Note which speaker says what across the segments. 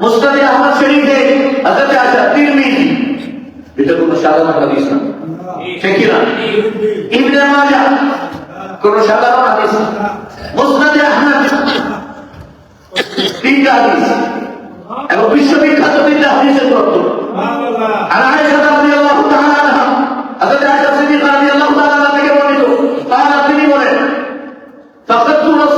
Speaker 1: মুস্তাদে আহমদ শরীফে হযরত আয়েশা তিরমিজি। এটা কোনো সাধারণ হাদিস না। ঠিক কি না? ইবনে মাজাহ, কোন সাধারণ হাদিস না। মুসনাদে আহমদ তিনটা হাদিস। এবং বিশ্ববিখ্যাত তিনটা হাদিসের গ্রন্থ। আর আয়েশা রাদিয়াল্লাহু তাআলা আনহা, হযরত আয়েশা সিদ্দিকা রাদিয়াল্লাহু তাআলা থেকে বর্ণিত। তারা তিনি বলেন ফাকাতু রাসূল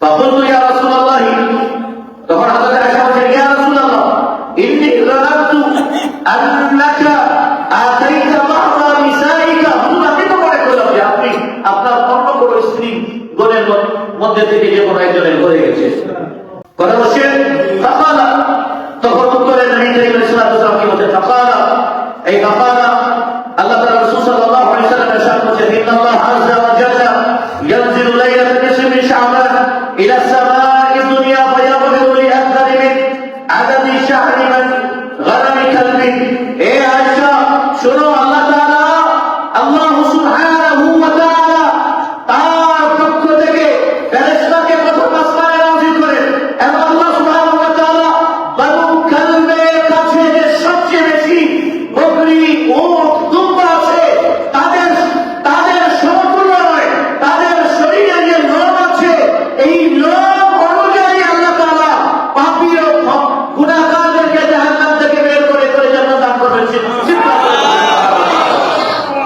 Speaker 1: তখন তো ইয়া রাসূলুল্লাহ, তখন হযরত আয়েশা বলেন ইয়া রাসূলুল্লাহ, ইন্নী যারাতু আন্নাকা আতাইতা মা'রা নিসাইকা। আমি তো মনে করলাম আপনি আপনার অন্য কোনো স্ত্রী গণের মধ্যে থেকে যে কোনো একজনের ঘরে গেছে। কথা বলছেন? তখন